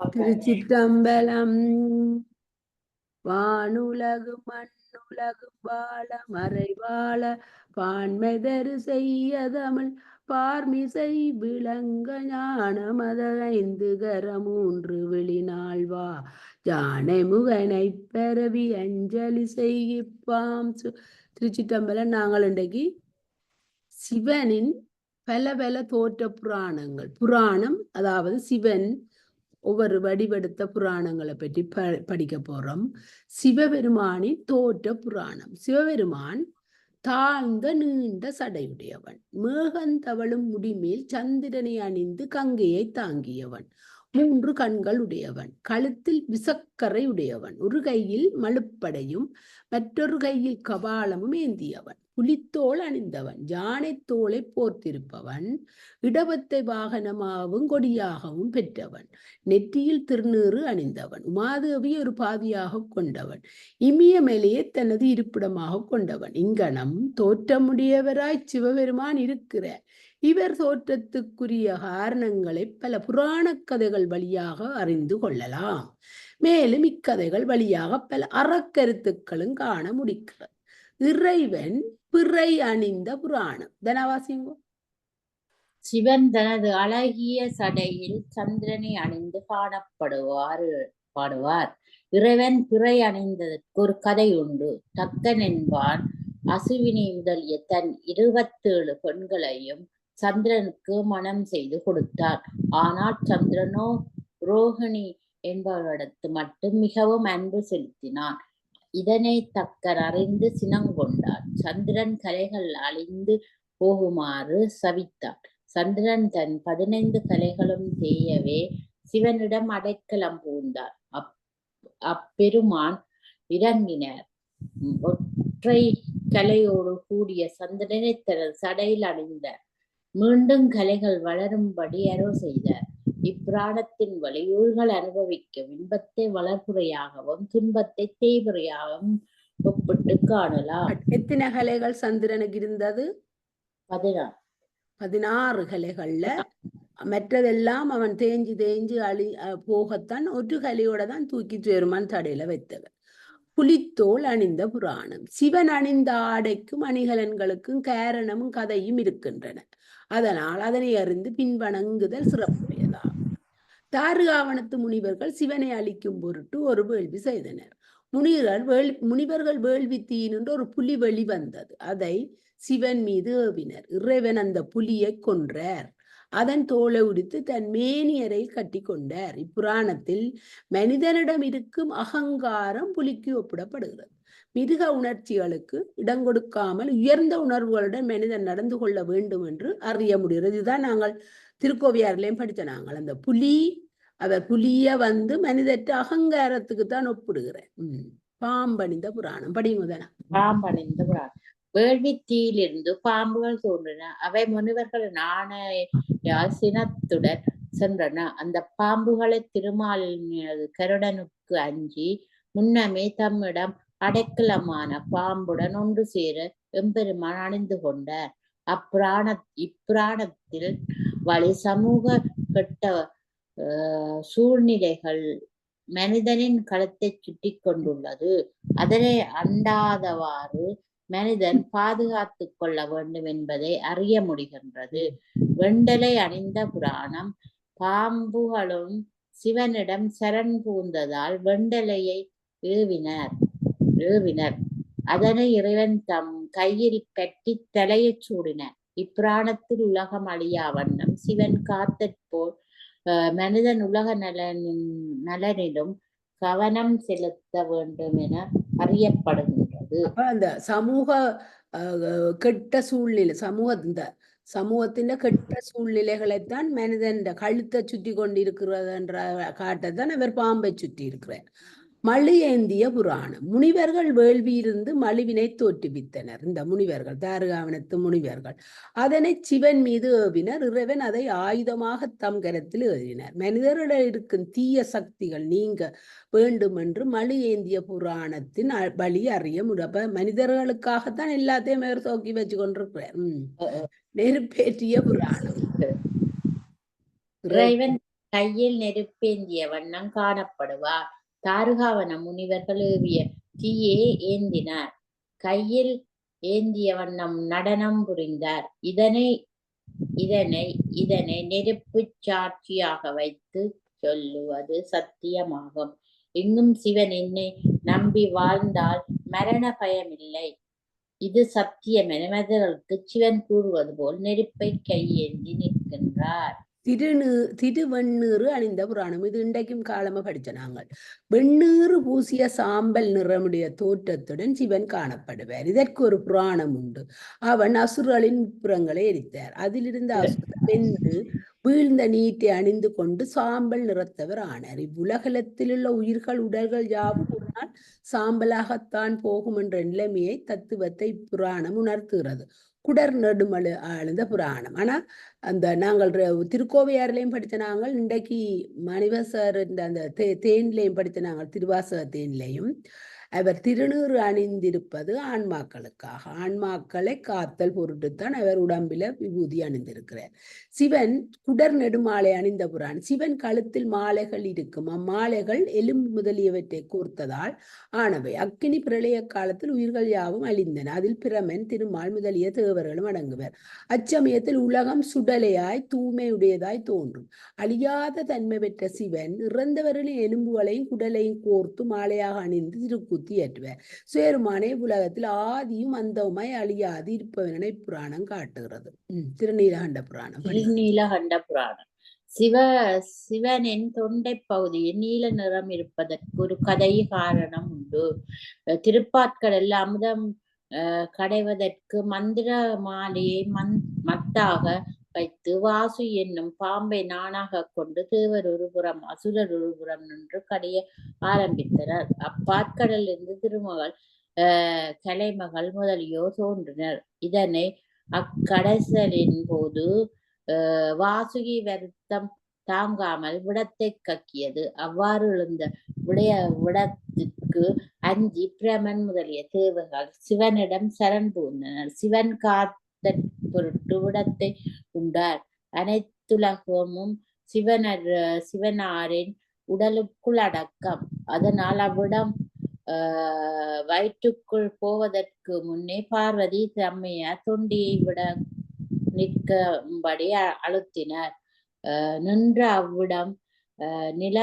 திருச்சிற்றம்பலம் வானுலகு மண்ணுலகு வாழ மறைவாழ பான்மெதரு செய்ய தமிழ் பார்மிசை விளங்க ஞானமத ஐந்து கர மூன்று வெளிநாள்வா ஜானை முகனை பெறவி அஞ்சலி செய்கிப்பாம் திருச்சிட்டம்பலம் நாங்கள் இன்றைக்கு சிவனின் பல பல தோற்ற புராணங்கள். புராணம் அதாவது சிவன் ஒவ்வொரு வடிவெடுத்த புராணங்களை பற்றி ப படிக்க போறோம். சிவபெருமானின் தோற்ற புராணம். சிவபெருமான் தாழ்ந்த நீண்ட சடையுடையவன். மேகந்தவளும் முடிமேல் சந்திரனை அணிந்து கங்கையை தாங்கியவன். மூன்று கண்கள் உடையவன் கழுத்தில் விசக்கரை உடையவன் ஒரு கையில் மழுப்படையும் மற்றொரு கையில் கபாலமும் ஏந்தியவன் புலித்தோல் அணிந்தவன் யானைத் தோலை போர்த்திருப்பவன் இடபத்தை வாகனமாகவும் கொடியாகவும் பெற்றவன் நெற்றியில் திருநீறு அணிந்தவன் உமாதேவி ஒரு பாதியாக கொண்டவன் இமயமலையை தனது இருப்பிடமாக கொண்டவன். இங்கனம் தோற்றமுடையவராய் சிவபெருமான் இருக்கிற இவர் தோற்றத்துக்குரிய காரணங்களை பல புராணக் கதைகள் வழியாக அறிந்து கொள்ளலாம். மேலும் இக்கதைகள் வழியாக பல அறக்கருத்துக்களும் காண முடிக்கிறது இறைவன் பிறை அணிந்த புராணம். தனவாசிங்கோ? சிவன் தனது அழகிய சடையில் சந்திரனை அணிந்து காணப்படுவார் பாடுவார். இறைவன் பிறை அணிந்ததற்கு ஒரு கதை உண்டு. தக்கன் என்பான் அசுவினி முதலிய தன் இருபத்தேழு பெண்களையும் சந்திரனுக்கு மனம் செய்து கொடுத்தார். ஆனால் சந்திரனோ ரோஹிணி என்பவரிடத்து மட்டும் மிகவும் அன்பு செலுத்தினான். இதனை தக்கர் அறிந்து சினங்கொண்டார். சந்திரன் கலைகள் அழிந்து போகுமாறு சவித்தார். சந்திரன் தன் பதினைந்து கலைகளும் தேயவே சிவனிடம் அடைக்கலம் பூந்தார் அப் அப்பெருமான் இறங்கினார். ஒற்றை கலையோடு கூடிய சந்திரனை தனது சடையில் அணிந்தார். மீண்டும் கலைகள் வளரும்படி அருள் செய்தார். இப்பிராணத்தின் வழியூர்கள் அனுபவிக்கும் இன்பத்தை வளர்ப்புறையாகவும் துன்பத்தை தேய்புறையாகவும் ஒப்பிட்டு காணலாம். எத்தனை கலைகள் சந்திரனுக்கு இருந்தது? பதினாறு பதினாறு கலைகள்ல. மற்றதெல்லாம் அவன் தேஞ்சு தேஞ்சு அழி போகத்தான் ஒரு கலையோட தான் தூக்கி சேருமான் தடையில வைத்தவர் புலித்தோல் அணிந்த புராணம். சிவன் அணிந்த ஆடைக்கும் அணிகலன்களுக்கும் காரணமும் கதையும் இருக்கின்றன. அதனால் அதனை அறிந்து பின்வணங்குதல் சிறப்புடையதாகும் தாருகாவனத்து முனிவர்கள் சிவனை அழிக்கும் பொருட்டு ஒரு வேள்வி செய்தனர். முனிவர்கள் வேள் முனிவர்கள் வேள்வி தீயினின்று ஒரு புலி வெளிவந்தது அதை சிவன் மீது ஏவினர். இறைவன் அந்த புலியை கொன்றார். அதன் தோலை உடித்து தன் மேனியரை கட்டி கொண்டார். இப்புராணத்தில் மனிதனிடம் இருக்கும் அகங்காரம் புலிக்கு ஒப்பிடப்படுகிறது. மிருக உணர்ச்சிகளுக்கு இடம் கொடுக்காமல் உயர்ந்த உணர்வுகளுடன் மனிதன் நடந்து கொள்ள வேண்டும் என்று அறிய முடிகிறது. இதுதான் நாங்கள் திருக்கோவியாரிலையும் படித்த நாங்கள் அந்த புலி அவர் புலிய வந்து மனிதற்ற அகங்காரத்துக்கு தான் ஒப்பிடுகிறேன். உம் பாம்பணிந்த புராணம். படியுங்க பாம்பணிந்த புராணம். வேள்வி தீயிலிருந்து பாம்புகள் தோன்றின. அவை முனிவர்கள் ஆணையால் சினத்துடன் சென்றன. அந்த பாம்புகளை திருமாலினது கருடனுக்கு அஞ்சி முன்னமே தம்மிடம் அடைக்கலமான பாம்புடன் ஒன்று சேர எம்பெருமான் அணிந்து கொண்டார் அப்புராண இப்புராணத்தில் வழி சமூக கெட்ட ஆஹ், சூழ்நிலைகள் மனிதனின் களத்தை சுட்டி கொண்டுள்ளது. அதனை அண்டாதவாறு மனிதன் பாதுகாத்து கொள்ள வேண்டும் என்பதை அறிய முடிகின்றது. வெண்டலை அணிந்த புராணம் பாம்புகளும் சிவனிடம் சரண் பூந்ததால் வெண்டலையை ஏவினர். ஏவினர் அதனை இறைவன் தம் கையில் கட்டி தலையச் சூடினார். இப்புராணத்தில் உலகம் அழியா வண்ணம் சிவன் காத்தற் போல் ஆஹ் மனிதன் உலக நலனின் நலனிலும் கவனம் செலுத்த வேண்டும் என அறியப்படுகின்றது. அந்த சமூக அஹ், கெட்ட சூழ்நிலை சமூக இந்த சமூகத்தின் கெட்ட சூழ்நிலைகளைத்தான் மனிதன் கழுத்தை சுற்றி கொண்டிருக்கிறதுன்ற காட்டத்தான் அவர் பாம்பை சுற்றி இருக்கிறார் மழு ஏந்திய புராணம். முனிவர்கள் வேள்வியிருந்து மழுவினை தோற்றுவித்தனர். இந்த முனிவர்கள் தாருகாவனத்து முனிவர்கள் அதனை சிவன் மீது ஏவினர். இறைவன் அதை ஆயுதமாக தம் கரத்தில் ஏறினர். மனிதரிடம் இருக்கும் தீய சக்திகள் நீங்க வேண்டும் என்று மழு ஏந்திய புராணத்தின் வழி அறிய முடியும் மனிதர்களுக்காகத்தான் எல்லாத்தையும் அவர் தோக்கி வச்சு கொண்டிருக்கிறார். உம் நெருப்பேற்றிய புராணம். இறைவன் கையில் நெருப்பேந்திய வண்ணம் காணப்படுவார். தாருகாவன முனிவர்கள் ஏவிய தீயே ஏந்தினார். கையில் ஏந்திய வண்ணம் நடனம் புரிந்தார். இதனை இதனை இதனை நெருப்பு சாட்சியாக வைத்து சொல்லுவது சத்தியமாகும். இன்னும் சிவன் என்னை நம்பி வாழ்ந்தால் மரண பயமில்லை. இது சத்தியம் என மனிதர்களுக்கு சிவன் கூறுவது போல் நெருப்பை கையேந்தி நிற்கின்றார். திருநீ திருவெண்ணீறு அணிந்த புராணம். இது இன்றைக்கும் காலமா படிச்ச நாங்கள். வெண்ணீறு பூசிய சாம்பல் நிறமுடைய தோற்றத்துடன் சிவன் காணப்படுவார். இதற்கு ஒரு புராணம் உண்டு. அவன் அசுரலின் முப்புறங்களை எரித்தார். அதிலிருந்த அசுரன் வென்று வீழ்ந்த நீட்டை அணிந்து கொண்டு சாம்பல் நிறத்தவர் ஆனார். இவ்வுலகத்தில் உள்ள உயிர்கள் உடல்கள் யாவும் ஒரு நாள் சாம்பலாகத்தான் போகும் என்ற நிலைமையை தத்துவத்தை இப்புராணம் உணர்த்துகிறது. குடர் நெடுமலு ஆழ்ந்த புராணம். ஆனா அந்த நாங்கள் திருக்கோவையாறுலையும் படித்த நாங்கள் இன்றைக்கு மணிவசர் அந்த தே தேன்லையும் படித்த நாங்கள் திருவாசக தேன்லையும் அவர் திருநீறு அணிந்திருப்பது ஆன்மாக்களுக்காக. ஆன்மாக்களை காத்தல் பொருட்டுத்தான் அவர் உடம்பில விபூதி அணிந்திருக்கிறார். சிவன் குடர் நெடுமாலை அணிந்த புறான் சிவன் கழுத்தில் மாலைகள் இருக்கும். அம்மாலைகள் எலும்பு முதலியவற்றை கோர்த்ததால் ஆனவை. அக்கினி பிரளய காலத்தில் உயிர்கள் யாவும் அழிந்தன. அதில் பிரமன் திருமால் முதலிய தேவர்களும் அடங்குவர். அச்சமயத்தில் உலகம் சுடலையாய் தூய்மையுடையதாய் தோன்றும். அழியாத தன்மை பெற்ற சிவன் இறந்தவர்களின் எலும்புகளையும் குடலையும் கோர்த்து மாலையாக அணிந்து திருக்குத்தி ஏற்றுவார் சுயருமானே உலகத்தில் ஆதியும் அந்தவுமாய் அழியாது. இருப்பவனை புராணம் காட்டுகிறது. திருநீலகண்ட புராணம் திருநீலகண்ட புராணம் சிவ சிவனின் தொண்டை பகுதியில் நீல நிறம் இருப்பதற்கு ஒரு கதை காரணம் உண்டு. அஹ் அமுதம் கடைவதற்கு மந்திர மாலையை மந் மத்தாக வைத்து வாசு என்னும் பாம்பை நானாக கொண்டு தேவர் ஒருபுறம் அசுரர் ஒருபுறம் நின்று கடைய ஆரம்பித்தனர். அப்பாற்கடலிருந்து திருமகள் கலைமகள் முதலியோர் தோன்றினர். இதனை அக்கடைசலின் போது வாசுகி வருத்தம் தாங்காமல் விடத்தை கக்கியது. அவ்வாறு எழுந்த விடைய விடத்துக்கு அஞ்சி பிரமன் முதலிய தேவர்கள் சிவனிடம் சரண் புகுந்தனர். சிவன் காத்த பொருட்டு விடத்தை உண்டார். அனைத்துலகமும் சிவனர் சிவனாரின் உடலுக்குள் அடக்கம். அதனால் அவ்விடம் வயிற்றுக்குள் போவதற்கு முன்னே பார்வதி தம்மையார் தொண்டியை விட நிற்கும்படி அ- அழுத்தினார் நின்ற அவ்விடம் நில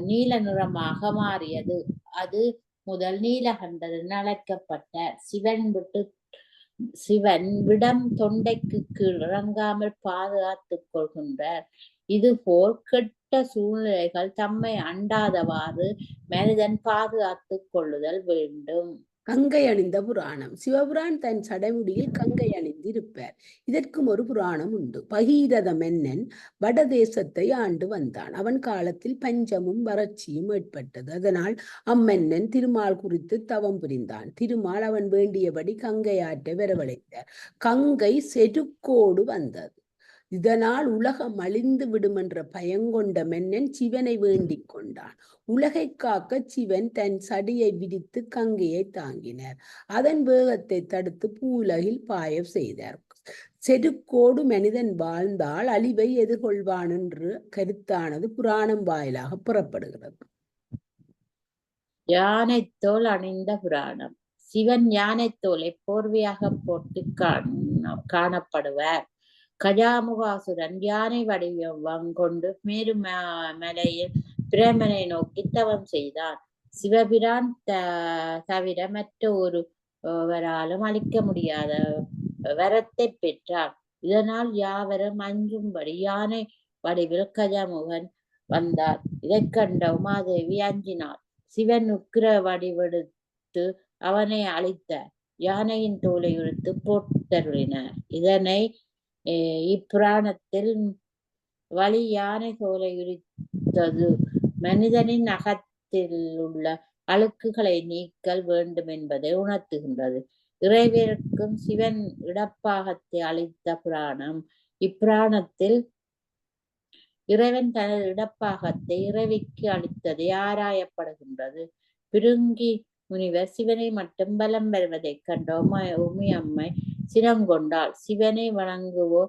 நீல நிறமாக மாறியது. அது முதல் நீலகண்டர் என அழைக்கப்பட்ட சிவன் விட்டு சிவன் விடம் தொண்டைக்கு கீழ் இறங்காமல் பாதுகாத்துக் கொள்கின்றார். இதுபோல் கெட்ட சூழ்நிலைகள் தம்மை அண்டாதவாறு மனிதன் பாதுகாத்துக் கொள்ளுதல் வேண்டும். கங்கை அணிந்த புராணம். சிவபுரான் தன் சடைமுடியில் கங்கை அணிந்திருப்பார். இதற்கும் ஒரு புராணம் உண்டு. பகீரத மன்னன் வடதேசத்தை ஆண்டு வந்தான். அவன் காலத்தில் பஞ்சமும் வறட்சியும் ஏற்பட்டது. அதனால் அம்மன்னன் திருமால் குறித்து தவம் புரிந்தான். திருமால் அவன் வேண்டியபடி கங்கை ஆற்றை வரவழைத்தார். கங்கை செருக்கோடு வந்தது. இதனால் உலகம் அழிந்து விடும் என்ற பயங்கொண்ட மன்னன் சிவனை வேண்டிக் கொண்டான். உலகை காக்க சிவன் தன் சடியை விரித்து கங்கையை தாங்கினார். அதன் வேகத்தை தடுத்து பூலகில் பாய செய்தார். செருக்கோடு மனிதன் வாழ்ந்தால் அழிவை எதிர்கொள்வான் என்று கருத்தானது புராணம் வாயிலாக புறப்படுகிறது. யானைத்தோல் அணிந்த புராணம். சிவன் யானைத்தோலை போர்வையாக போட்டு காணப்படுவார். கஜாமுகாசுரன் யானை வடிவம் கொண்டு மேரு ம- மலையில் பிரமனை நோக்கி தவம் செய்தான். சிவபிரான் த தவிர மற்ற ஒருவராலும் அளிக்க முடியாத வரத்தை பெற்றார் இதனால் யாவரும் அஞ்சும்படி யானை வடிவில் கஜமுகன் வந்தார். இதைக் கண்ட உமாதேவி அஞ்சினாள். சிவன் உக்கிர வடிவெடுத்து அவனை அழித்தார் யானையின் தோலை உடுத்து போட்டருளினார். இதனை இப்புராணத்தில் வழி யானை தோலை உரித்தது மனிதனின் அகத்தில் உள்ள அழுக்குகளை நீக்கல் வேண்டும் என்பதை உணர்த்துகின்றது. இறைவருக்கும் சிவன் இடப்பாகத்தை அளித்த புராணம் இப்புராணத்தில் இறைவன் தனது இடப்பாகத்தை இறைவிக்கு அளித்தது ஆராயப்படுகின்றது. பிருங்கி முனிவர் சிவனை மட்டும் பலம் பெறுவதைக் கண்ட உமி அம்மை சினங்கொண்டாள் சிவனை வணங்குவோ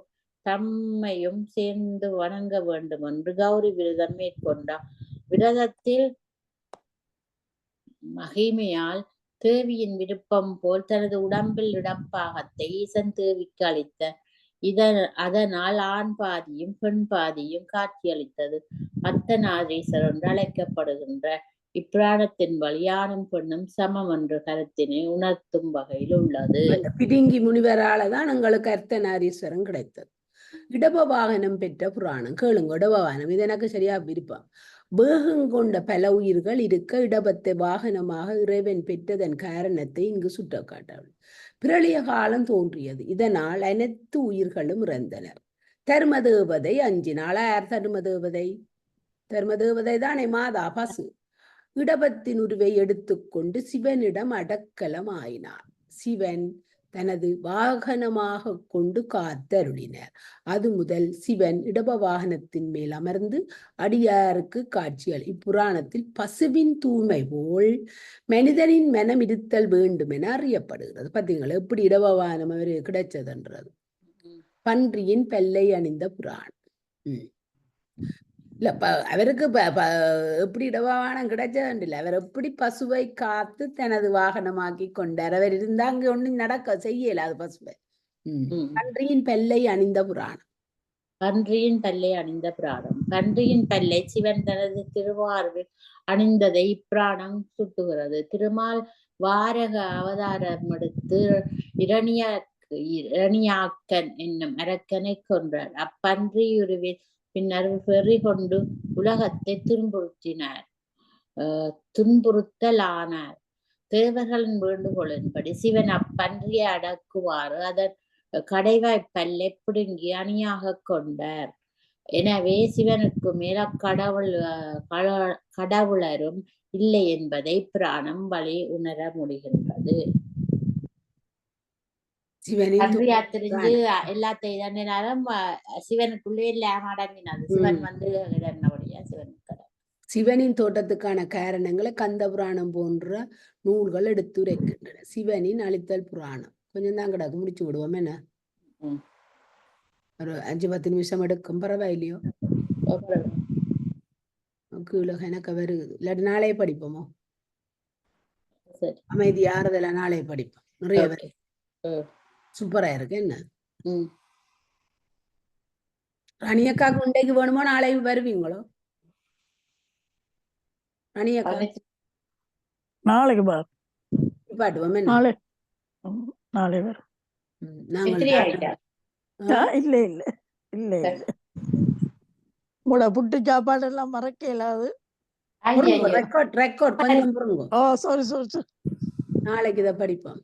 தம்மையும் சேர்ந்து வணங்க வேண்டும் என்று கௌரி விரதம் மேற்கொண்டார் விரதத்தில் மகிமையால் தேவியின் விருப்பம் போல் தனது உடம்பில் இடப்பாகத்தை ஈசன் தேவிக்கு அளித்த இதன் அதனால் ஆண் பாதியும் பெண் பாதியும் காட்சியளித்தது அர்த்தநாரீஸ்வரர் என்று அழைக்கப்படுகின்ற இப்பிராணத்தின் வழியானும் பெண்ணும் சமம் என்ற கருத்தினை உணர்த்தும் வகையில் உள்ளது. பிடுங்கி முனிவரால தான் எங்களுக்கு அர்த்தநாரீஸ்வரம் கிடைத்தது. இடப வாகனம் பெற்ற புராணம் கேளுங்க. இடப வாகனம் இது எனக்கு சரியா விருப்பம். வேகம் கொண்ட பல உயிர்கள் இருக்க இடபத்தை வாகனமாக இறைவன் பெற்றதன் காரணத்தை இங்கு சுட்டக்காட்டவள் பிரளிய காலம் தோன்றியது. இதனால் அனைத்து உயிர்களும் இறந்தனர். தர்மதேவதை அஞ்சினாள். யார் தர்மதேவதை? தர்மதேவதை தானே? மாதா பசு. இடபத்தின் உருவை எடுத்துக்கொண்டு சிவனிடம் அடக்கலம் ஆயினார். சிவன் தனது வாகனமாக கொண்டு காத்தருளினார். அது முதல் சிவன் இடப வாகனத்தின் மேல் அமர்ந்து அடியாருக்கு காட்சியளி இப்புராணத்தில் பசுவின் தூய்மை போல் மனிதனின் மனம் இருத்தல் வேண்டும் என அறியப்படுகிறது. பாத்தீங்களா? எப்படி இடப வாகனம் அவரு கிடைச்சதுன்றது. பன்றியின் பெல்லை அணிந்த புராணம். உம் இல்ல ப அவருக்கு ப ப எப்படி இடவாகனம் கிடைச்சதில்லை அவர் எப்படி பசுவை காத்து தனது வாகனமாக்கி கொண்டார். அவர் இருந்தா அங்க ஒண்ணும் நடக்க செய்யல அது பசுவை. பன்றியின் பெல்லை அணிந்த புராணம். பன்றியின் பல்லை அணிந்த புராணம். பன்றியின் பல்லை சிவன் தனது திருவார்பில் அணிந்ததை இப்பிராணம் சுட்டுகிறது. திருமால் வாரக அவதாரம் எடுத்து இரணிய இரணியாக்கன் என்னும் அரக்கனை கொன்றார். அப்பன்றியுருவில் பின்னர் வெறி கொண்டு உலகத்தை துன்புறுத்தினார். துன்புறுத்தலானார். தேவர்களின் வேண்டுகோளின்படி சிவன் அப்பன்றியை அடக்குவாறு அதன் கடைவாய் பல்லை பிடுங்கி அணியாக கொண்டார். எனவே சிவனுக்கு மேல கடவுள் அஹ், கட- கடவுளரும் இல்லை என்பதை பிராணம் வழி உணர முடிகின்றது. தோற்றம் தெரிஞ்சு எல்லாத்தையும் தானே நேரம் சிவனுக்குள்ளே எல்லாம் அடங்கினது சிவன். வந்து சிவனுக்கு அடங்கினார். சிவனின் தோட்டத்துக்கான காரணங்களை கந்த புராணம் போன்ற நூல்கள் எடுத்துரைக்கின்றன. சிவனின் அழித்தல் புராணம். கொஞ்சம் தான் கிடக்கு முடிச்சு விடுவோம். என்ன. ஒரு அஞ்சு பத்து நிமிஷம் எடுக்கும். பரவாயில்லையோ? கீழே எனக்கு வருது இல்லாட்டி நாளையே படிப்போமோ? அமைதி ஆறுதல நாளையே படிப்போம். நிறைய. வருது. சூப்பரா இருக்கு. என்ன? ம். ரணியக்காக்கு உண்டைக்கு வேணுமோ நாளைக்கு வருவீங்களோ? ரணியக்கா. நாளைக்கு. பார் பாட்டுவோம் என்ன? நாளை. நாளை வரும். இல்ல இல்ல இல்ல இல்ல. உங்களோட புட்டு சாப்பாடு எல்லாம் மறக்க இயலாது ஐயையோ. ரெக்கார்ட் ரெக்கார்ட் கொஞ்சம் ஓ சாரி சாரி நாளைக்கு இதை படிப்போம்.